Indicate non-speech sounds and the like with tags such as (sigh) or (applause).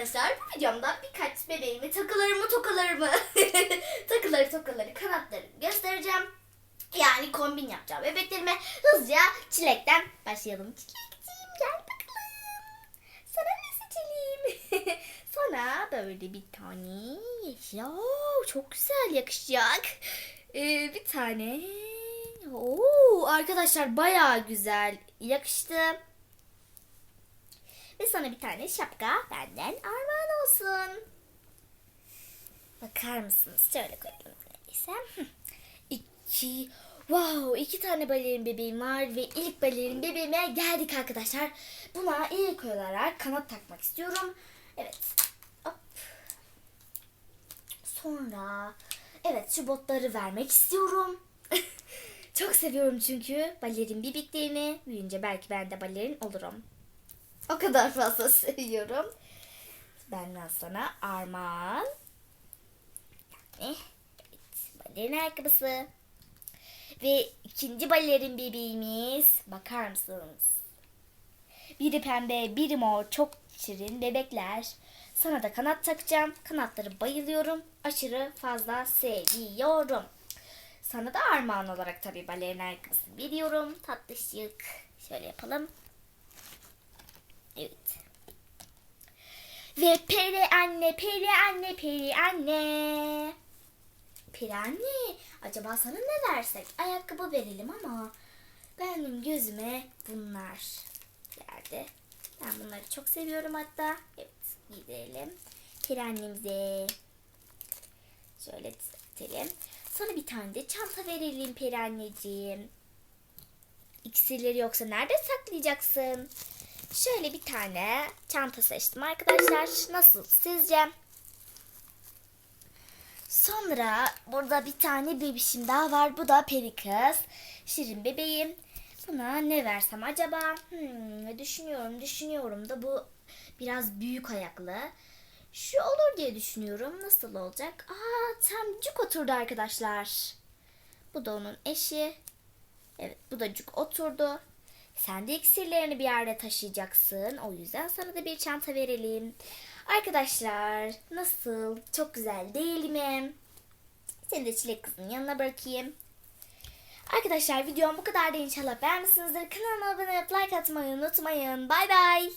arkadaşlar bu videomda birkaç bebeğimi takılarımı tokalarımı (laughs) takıları tokaları kanatlarımı göstereceğim. Yani kombin yapacağım bebeklerime hızlıca çilekten başlayalım. Çilekciğim gel bakalım. Sana ne seçelim? (laughs) Sana böyle bir tane yeşil. Oo, çok güzel yakışacak. Ee, bir tane. Oo, arkadaşlar bayağı güzel yakıştı. Ve sana bir tane şapka benden armağan olsun. Bakar mısınız? Şöyle koyalım. Hı. İki, wow, iki tane balerin bebeğim var ve ilk balerin bebeğime geldik arkadaşlar. Buna ilk olarak kanat takmak istiyorum. Evet. Hop. Sonra evet şu botları vermek istiyorum. (laughs) Çok seviyorum çünkü balerin bebeklerini. Büyüyünce belki ben de balerin olurum. O kadar fazla (laughs) seviyorum. Benden sana armağan. Yani, evet, balerin ayakkabısı. Ve ikinci balerin bebeğimiz. Bakar mısınız? Biri pembe, biri mor. Çok şirin bebekler. Sana da kanat takacağım. Kanatları bayılıyorum. Aşırı fazla seviyorum. Sana da armağan olarak tabii balerin ayakkabısı veriyorum. Tatlışık. Şöyle yapalım. Evet. Ve peri anne, peri anne, peri anne. Peri anne, acaba sana ne versek? Ayakkabı verelim ama benim gözüme bunlar geldi. Ben bunları çok seviyorum hatta. Evet, giydirelim. Peri annemize. Şöyle düzeltelim. Sana bir tane de çanta verelim peri anneciğim. İksirleri yoksa nerede saklayacaksın? Şöyle bir tane çanta seçtim arkadaşlar. Nasıl sizce? Sonra burada bir tane bebişim daha var. Bu da peri kız. Şirin bebeğim. Buna ne versem acaba? Hmm, düşünüyorum düşünüyorum da bu biraz büyük ayaklı. Şu olur diye düşünüyorum. Nasıl olacak? Aa tam cuk oturdu arkadaşlar. Bu da onun eşi. Evet bu da cuk oturdu. Sen de iksirlerini bir yerde taşıyacaksın. O yüzden sana da bir çanta verelim. Arkadaşlar nasıl? Çok güzel değil mi? Seni de çilek kızın yanına bırakayım. Arkadaşlar videom bu kadar da inşallah beğenmişsinizdir. Kanalıma abone olup like atmayı unutmayın. Bay bay.